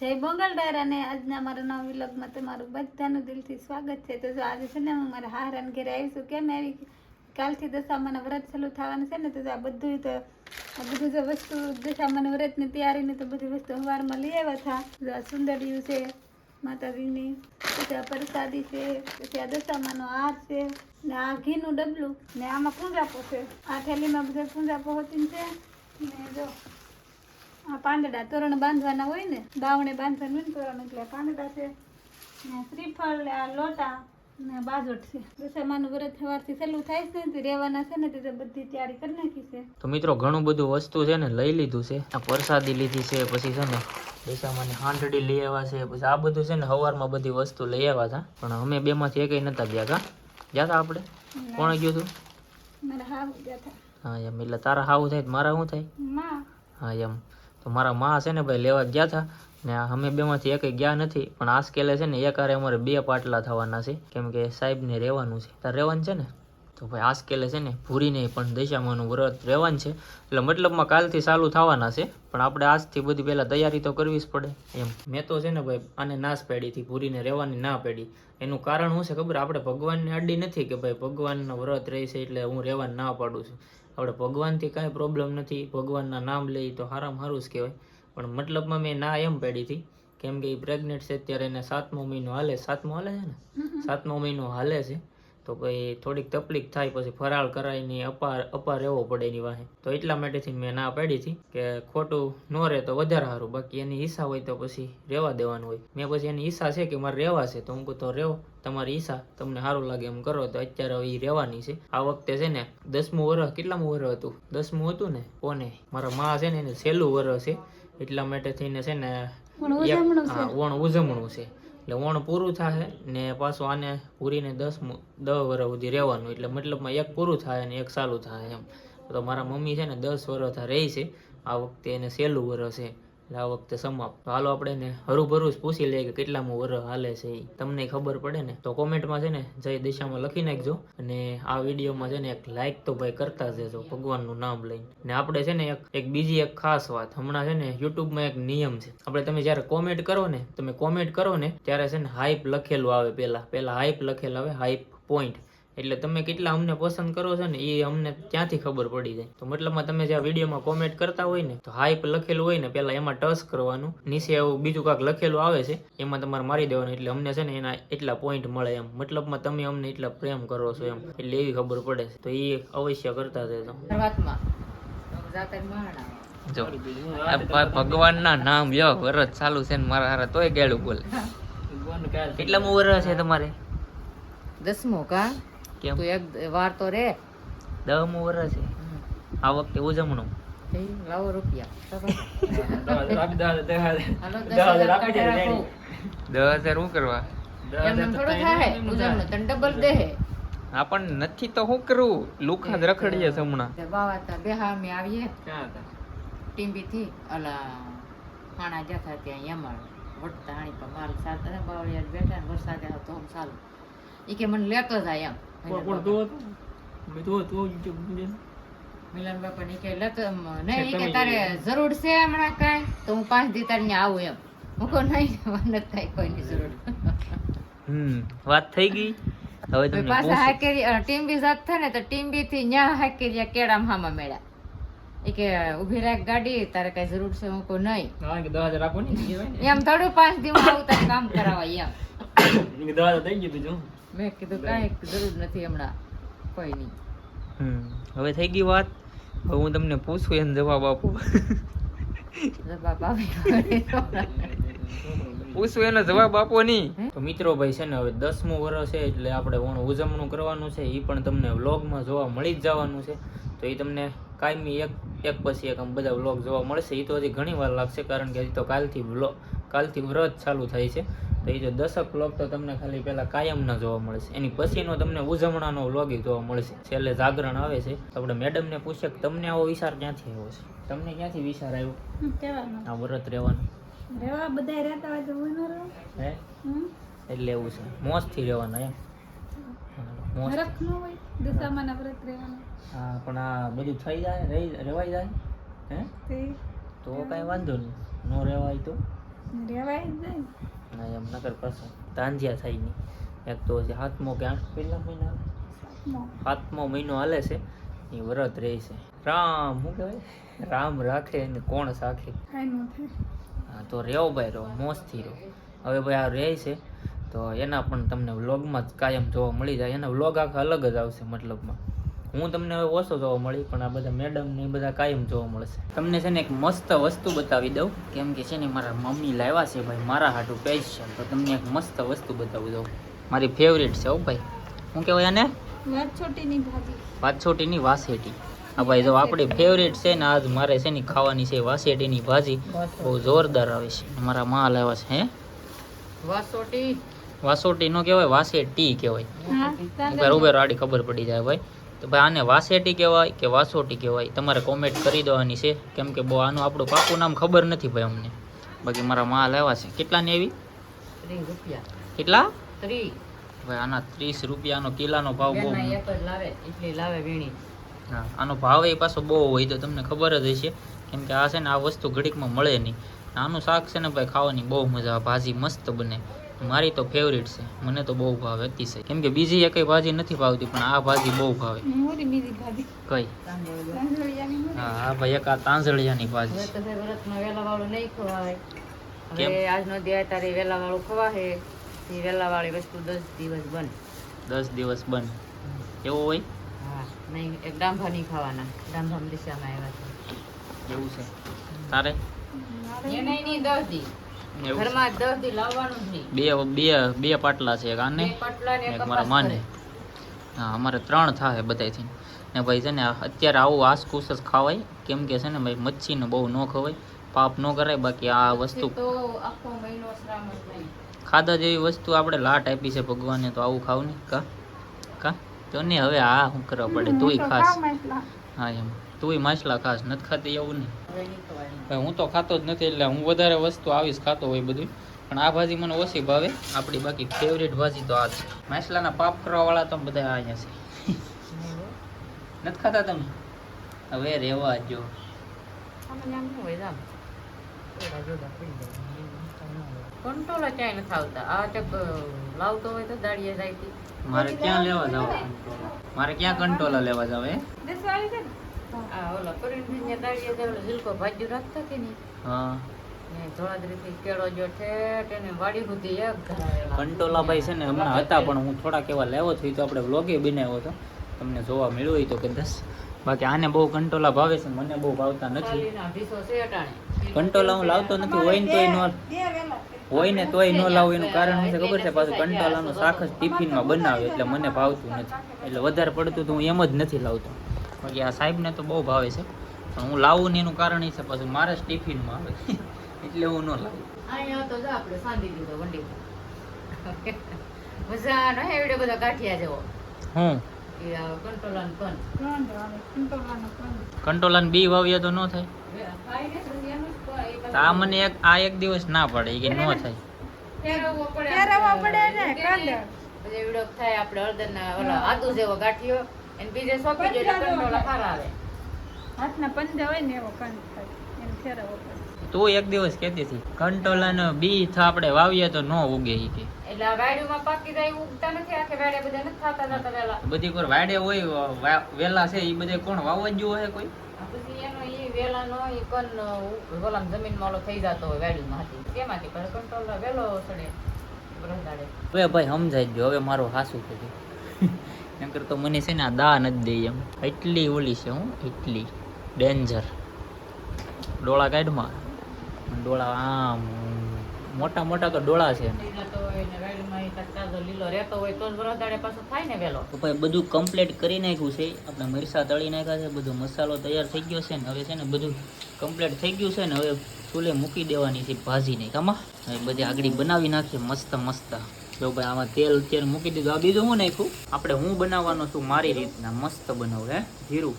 જય મંગળ ડાયરાને. આજના મારા નવા વ્લોગમાં તમારું બધાનું દિલથી સ્વાગત છે. તો આજે છે ને હું મારા હારાને ઘરે આવીશું કેમ આવી? કાલથી દશામાના વ્રત ચાલુ થવાનું છે ને, તો આ બધું તો આ બધું જો વસ્તુ દશામાના વ્રતની તૈયારીને તો બધી વસ્તુ સવારમાં લઈ આવ્યા હતા. જો આ સુંદરિયું છે, માતાજીની. પછી આ પ્રસાદી છે, પછી આ દશામાનો હાર છે, ને આ ઘીનું ડબલું, ને આમાં પૂંજાપો છે. આ થેલીમાં બધા પૂંજાપો હોતી છે. ને જો આ પાંદડા તોરણ બાંધવાના હોય ને દાવણે બાંધવાનું હોય ને તોરણ એટલે પાંદડા છે. ને શ્રીફળ ને આ લોટા ને બાજોટ છે. દશામાનું વ્રત સવારથી ચાલુ થાય છે ને તે રહેવાના છે ને તે બધી તૈયારી કરી નાખી છે. તો મિત્રો ઘણું બધું વસ્તુ છે ને લઈ લીધું છે. આ પ્રસાદી લીધી છે પછી છે ને દશામાની હાંડડી લઈ આવ્યા છે પછી આ બધું છે ને સવારમાં બધી વસ્તુ લઈ આવ્યા હતા. પણ અમે બેમાંથી એકઈ નતા ગયા કા? ગયા હતા આપણે? કોણ ગયું હતું હતા હા એમ. એટલે તારા હાવું થાય મારા શું થાય? હા એમ. તો મારા માં છે ને ભાઈ લેવા ગયા હતા. ને અમે બેમાંથી એક ગયા નથી, પણ આ સ્કેલે છે ને એકારે અમારે બે પાટલા થવાના છે. કેમ કે સાહેબને રહેવાનું છે. તાર રહેવાનું છે ને? તો ભાઈ આ સ્કેલે છે ને ભૂરીને પણ દશામાનું વ્રત રહેવાનું છે. એટલે મતલબમાં કાલથી ચાલુ થવાના છે, પણ આપણે આજથી બધી પહેલાં તૈયારી તો કરવી જ પડે. એમ. મેં તો છે ને ભાઈ આને નાશ પાડી હતી ભૂરીને રહેવાની ના પેડી. એનું કારણ શું છે ખબર? આપણે ભગવાનને અડી નથી કે ભાઈ ભગવાનનો વ્રત રહે છે એટલે હું રહેવાનું ના પાડું છું. આપણે ભગવાનથી કાંઈ પ્રોબ્લેમ નથી ભગવાનના નામ લઈ તો સારામાં સારું જ કહેવાય. પણ મતલબમાં મેં ના એમ પાડી હતી. કેમ કે એ પ્રેગ્નેન્ટ છે અત્યારે એને સાતમો મહિનો હાલે. સાતમો હાલે છે ને? સાતમો મહિનો હાલે છે. તો પછી થોડીક તકલીફ થાય પછી ફરાળ કરાવીને અપાર અપાર રહેવો પડે એની વાહે. તો એટલા માટેથી મેં ના પાડી હતી કે ખોટું ન રહે તો વધારે સારું. બાકી એની ઈચ્છા હોય તો પછી રહેવા દેવાનું હોય. મેં પછી એની ઈચ્છા છે કે મારે રહેવા છે તો હું કહું તો રહેવો તમારી ઈચ્છા તમને સારું લાગે એમ કરો તો અત્યારે હવે એ રહેવાની છે. આ વખતે છે ને દસમું વર્ષ કેટલામું વર્ષ હતું? દસમું હતું ને? કોને મારા મા છે ને એને છેલ્લું વર્ષ છે. એટલા માટે થઈને છે. ને વણ ઉજવણું છે. એટલે વણ પૂરું થાય ને પાછું આને પૂરીને દસ દસ વર્ષ સુધી રહેવાનું. એટલે મતલબમાં એક પૂરું થાય ને એક ચાલુ થાય એમ. તો મારા મમ્મી છે ને દસ વર્ષ રહી છે. આ વખતે એને સહેલું વર્ષ છે. એટલે આ વખતે સમાપ્ત. તો હાલો આપણે ને હરુભરું જ પૂછી લઈએ કે કેટલામાં વર હાલે છે એ તમને ખબર પડે ને? તો કોમેન્ટમાં છે ને જય દિશામાં લખી નાખજો. અને આ વિડીયોમાં છે ને એક લાઈક તો ભાઈ કરતા જજો ભગવાનનું નામ લઈને. ને આપણે છે ને એક એક બીજી એક ખાસ વાત. હમણાં છે ને યુટ્યુબમાં એક નિયમ છે. આપણે તમે જ્યારે કોમેન્ટ કરો ને, તમે કોમેન્ટ કરો ને, ત્યારે છે ને હાઈપ લખેલું આવે પહેલા. પહેલા હાઈપ લખેલું આવે હાઈપ પોઈન્ટ એટલે તમે કેટલા અમને પસંદ કરો છો ને એ અમને ત્યાંથી ખબર પડી જાય. તો મતલબમાં તમે જે વિડીયોમાં કોમેન્ટ કરતા હોય ને તો હાઈપ લખેલું હોય ને પેલા એમાં ટચ કરવાનું. નીચે એવું બીજું કાંક લખેલું આવે છે એમાં તમારે મારી દેવાનું. એટલે અમને છે ને એના એટલા પોઈન્ટ મળે એમ. મતલબમાં તમે અમને એટલા પ્રેમ કરો છો એમ. એટલે એવી ખબર પડે છે. તો એ અવશ્ય કરતા રહેજો. જો ભગવાનના નામ યો વરસ ચાલુ છે ને મારા હારા તોય ગેડું બોલે. કેટલામું વરસ છે તમારે? દસમો કા? કેમ? તું એક વાર તો રે. દસમું વર્ષ છે. આ વખતે ઉજવણું લાવો રૂપિયા. દસ કરવા? આપણને નથી તો શું કરવું લુખા જ રખડીએ હમણાં. બાવા તા બેહા અમે આવીએ. ટીમ્બી થી અલા ખાણા જતા ત્યાં યમણ વટતા હાણી પર માલ સાથે બાવળિયા બેઠા ને વરસાદ હતો તો આમ ચાલુ કે મને લેતો જાય એમ. મિલન બાપા ને કે લેતો એમ, નહીં કે તારે જરૂર છે હમણાં કાંઈ? તો હું પાંચ દી તારે આવું એમ. હું કહું નહીં મને થાય કોઈની જરૂર. હમ વાત થઈ ગઈ. હવે પછી પાછા. હાકેરી અ, ટીમ્બી જાત થાય ને તો ટીમ્બી થી ન્યા હાકેરિયા કેળામ હામાં મેળ્યા ઈ કે ઊભી રાખ ગાડી તારે કઈ જરૂર છે? હું કોઈ નહીં. એમ થોડું પાંચ દિવસ આવું તારે કામ કરાવાય એમ. મેં કીધું કાંઈ જરૂર નથી હમણાં. કોઈ નહીં. હવે થઈ ગઈ વાત? હવે હું તમને પૂછું એમ જવાબ આપું. જવાબ પૂછું એનો જવાબ આપો નહીં તો મિત્રો ભાઈ છે ને હવે દસમું વર્ષ છે એટલે આપણે ઓણ ઉજવણું કરવાનું છે. એ પણ તમને વ્લોગમાં જોવા મળી જ જવાનું છે. તો એ તમને કાયમી એક એક પછી એક આમ બધા વ્લોગ જોવા મળશે. એ તો હજી ઘણી વાર લાગશે કારણ કે હજી તો કાલથી વ્લોગ કાલથી વ્રત ચાલુ થાય છે. તો એ જો દશક વ્લોગ તો તમને ખાલી પહેલાં કાયમના જોવા મળશે. એની પછીનો તમને ઉજવણાનો વ્લોગ જોવા મળશે. છેલ્લે જાગરણ આવે છે. તો આપણે મેડમને પૂછીએ કે તમને આવો વિચાર ક્યાંથી આવ્યો છે? તમને ક્યાંથી વિચાર આવ્યો? આ વ્રત રહેવાનું. રહેવા બધા રહેતા હોય તો હું ન રહું? હે? એટલે એવું છે. મોજથી રહેવાના એમ. મોજ. ન હોય? દશામાના વ્રત રહેવાનું. હા પણ આ બધું થઈ જાય રહી જાય. હે? તો કાંઈ વાંધો નહીં. ન રહેવાય તો. રેવાય જાય ના એમ નગર પાછું તાંજિયા થાય નહીં. એક તો હજી સાતમો કે આઠ પહેલા મહિના હાલે છે એ વ્રત રહે છે. રામ શું કહેવાય? રામ રાખે અને કોણ સાખે હા તો રેવો ભાઈ રહો મોજથી રહો હવે ભાઈ આ રહે છે તો એના પણ તમને વ્લોગમાં જ કાયમ જોવા મળી જાય. એના વ્લોગ આખા અલગ જ આવશે મતલબમાં. હું તમને હવે ઓછો જોવા મળી પણ આ બધા મેડમ ને બધા કાયમ જોવા મળશે. તમને છે ને એક મસ્ત વસ્તુ બતાવી દઉં કેમ કે છે ને મારા મમ્મી લાવ્યા છે ભાઈ મારા હાટું છે તો તમને એક મસ્ત વસ્તુ બતાવી દઉં. મારી ફેવરેટ છે હો ભાઈ. હું કહેવાય આને? વાત છોટીની ભાજી વાસેટી. હા ભાઈ જો આપણી ફેવરેટ છે ને આજ મારે છે ને ખાવાની છે વાસેટીની ભાજી. બહુ જોરદાર આવે છે. મારા માં લાવ્યા છે હે? વાસોટી. વાસોટી નો કહેવાય વાસેટી કહેવાય. ઉબેર ઉભેર આડી ખબર પડી જાય ભાઈ. તો ભાઈ આને વાસેટી કહેવાય કે વાસોટી કહેવાય? તમારે કોમેન્ટ કરી દેવાની છે. કેમ કે બહુ આનું આપણું પાકું નામ ખબર નથી ભાઈ અમને. બાકી મારા માલ આવ્યા છે. કેટલાની એવી રૂપિયા. કેટલા? ભાઈ આના ત્રીસ રૂપિયાનો કિલાનો ભાવ બહુ લાવે એટલી લાવે વીણી. હા આનો ભાવ એ પાછો બહુ હોય તો તમને ખબર જ હશે. કેમ કે આ છે ને આ વસ્તુ ઘડીકમાં મળે નહીં. આનું શાક છે ને ભાઈ ખાવાની બહુ મજા આવે. ભાજી મસ્ત બને. મારી તો ફેવરિટ છે. મને તો બહુ ભાવે અતિશય. કેમ કે બીજી એકેય ભાજી નથી ભાવતી પણ આ ભાજી બહુ ભાવે. મોરી બીજી ભાજી. કઈ? હા હા ભાઈ એક આ તાંજળિયાની ભાજી તો ભાઈ વ્રતમાં વેલા વાળું નહીં ખવાય? હવે આજનો દી તારે વેલા વાળું ખવાશે. એ વેલા વાળી વસ્તુ દસ દિવસ બંધ દસ દિવસ બંધ એવું હોય? હા નહીં એક ડાંભા નહીં ખાવાના. ડાંભા દિશામાં આવ્યા છે. એવું છે. તારે? નહીં. ઘરમાં દસ લાવવાનું જ નહીં બે બે બે પાટલા છે એક આને. બે પટલા ને એક મારા માને. હા અમારે ત્રણ થાય બધાથી ને ભાઈ છે ને અત્યારે આવું આસકુસ જ ખાવાય. કેમ કે છે ને ભાઈ મચ્છીને બહુ ન ખવાય. પાપ ન કરાય બાકી આ વસ્તુ. તો આખો મહિનો શ્રાવણ નહીં ખાધા જેવી વસ્તુ આપણે લાટ આપી છે ભગવાને તો આવું ખાવ ને કા? કા? તો ને હવે આ શું કરવા પડે? તુંય ખાસ. હા એમ. તુંય માછલા ખાસ નથી ખાતી એવું નહીં. હું તો ખાતો જ નથી એટલે હું વધારે વસ્તુ આવીશ ખાતો હોય બધું પણ આ ભાજી મને ઓછી ભાવે. આપણી બાકી ફેવરેટ ભાજી તો આ છે. માછલાના પાપ કરવાવાળા તો બધા અહીંયા છે. નથી ખાતા તમે? હવે રેવા જો. કંટ્રોલ જ ક્યાંય નથી આવતા. આ ચક લાવતો હોય તો દાડીએ જાય મારે ક્યાં લેવા જાવ મારે ક્યાં કંટોલા લેવા જાવ હે છે ને? આ ઓલા પરિણભાઈને દાડીએ જાય ઓલો ભાજ્યું રાખતા કે નહીં? હા. ને ધોળાદરીથી કેળો જો ઠેઠ એને વાડી સુધી એક ધરાવેલા. કંટોલા ભાઈ છે ને હમણાં હતા પણ હું થોડાક એવા લેવો છું તો આપણે વ્લોગે બનાવ્યો હતો. તમને જોવા મળ્યું હોય તો કદાચ બાકી આને બહુ કંટોલા ભાવે છે મને બહુ ભાવતા નથી. કંટોલા હું લાવતો નથી હોય ને તોય નો હોય ને તોય ન લાવું એનું કારણ શું છે ખબર છે પાછું કંટાળાનું શાક જ ટિફિનમાં બનાવે એટલે મને ભાવતું નથી. એટલે વધારે પડતું તો હું એમ જ નથી લાવતો. બાકી આ સાહેબને તો બહુ ભાવે છે. પણ હું લાવું ને એનું કારણ એ છે પાછું મારે જ ટિફિનમાં આવે. એટલે હું ન લાવું. અહીંયા તો જો આપણે સાંધી દીધો વંડીમાં. મજાનો હે એવડો બધા કાઠિયા જેવો. હું? કંટોલાનો બી વાવીએ તો ન થાય. ને આ મને એક આ એક દિવસ ના પડે કે ન થાય. ફેરવવો પડે. ને, કાંદા. પછી એવડો થાય આપણે હળદરના ઓલા આદુ જેવો ગાંઠિયો. એને બીજે સોંપી દઈએ એટલે કંટોલા સારા આવે હાથના પંજા હોય ને એવો કંદ થાય એને ફેરવવો તું એક દિવસ કહેતી હતી કંટોલાનો બી થા આપણે વાવીએ તો ન ઉગે ઈ કે. એટલે વાડીમાં પાકી જાય ઉગતા નથી આખે વાડે બધા નથી થતા જતા વહેલા બધી કોઈ વાડે હોય વેલા છે એ બધે કોણ વાવવા જ હે કોઈ? આ પછી એનો ઈ વેલાનો ઈ કન ઉ- જમીન જમીનમાં થઈ જતો હોય વાડીમાં હતી તેમાંથી કંટોલા વેલો સડે હવે ભાઈ સમજાઈ ગયો હવે મારું હાસું થયું નકર તો મને છે ને આ દા નથી દે એમ. એટલી ઓલી છે હું એટલી. ડેન્જર ડોળા કાઢમાં ડોળા આમ મોટા મોટા તો ડોળા છે. તો ભાઈ બધું કમ્પ્લીટ કરી નાખ્યું છે. આપણે મરસા તળી નાખ્યા છે. બધો મસાલો તૈયાર થઈ ગયો છે ને હવે છે ને બધું કમ્પ્લીટ થઈ ગયું છે ને હવે ચૂલે મૂકી દેવાની છે ભાજી નહીં કામાં? હવે બધી આગળ બનાવી નાખીએ મસ્ત મસ્ત. જો ભાઈ આમાં તેલ અત્યારે મૂકી દીધું. આ બીજું હું નાખ્યું? આપણે હું બનાવવાનો છું મારી રીતના મસ્ત બનાવું હે? જીરું.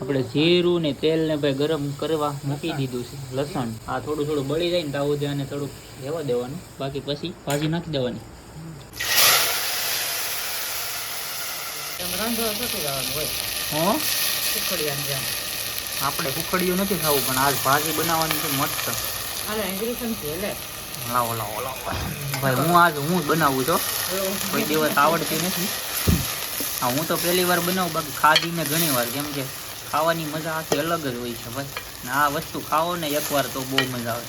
આપણે જીરું ને તેલ ને ભાઈ ગરમ કરવા મૂકી દીધું છે લસણ. આ થોડું થોડું બળી જાય ને તો આવું આને થોડુંક રહેવા દેવાનું. બાકી પછી ભાજી નાખી દેવાની. હોય. આપણે ઉખડિયું નથી ખાવું પણ આજ ભાજી બનાવવાની છે મસ્ત. લાવો લાવો લાવો. ભાઈ, હું આજ હું બનાવું છું કોઈ દિવસ આવડતી નથી. હા, હું તો પહેલી વાર બનાવું, બાકી ખાધી ઘણી વાર. કેમ કે ખાવાની મજા આખી અલગ જ હોય છે, ભાઈ. ને આ વસ્તુ ખાવો ને એકવાર તો બહુ મજા આવે.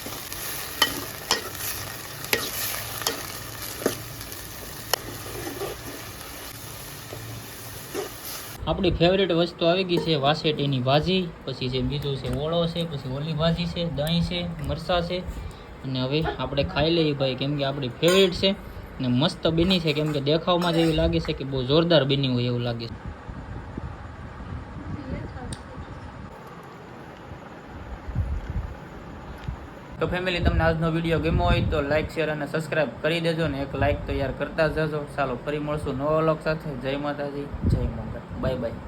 આપણી ફેવરેટ વસ્તુ આવી ગઈ છે વાસેટીની ભાજી, પછી છે બીજું છે ઓળો છે, પછી ઓલી ભાજી છે, દહીં છે, મરચાં છે. અને હવે આપણે ખાઈ લઈએ ભાઈ, કેમ કે આપણી ફેવરેટ છે ને મસ્ત બની છે. કેમ કે દેખાવમાં જ એવી લાગે છે કે બહુ જોરદાર બની હોય એવું લાગે છે. તો ફેમિલી તમને આજનો વીડિયો ગમ્યો હોય તો લાઇક શેર અને સબસ્ક્રાઇબ કરી દેજો ને એક લાઇક તો યાર કરતા જજો. ચાલો, ફરી મળશું નવા વ્લોગ સાથે. જય માતાજી, જય મંગળ. Bye bye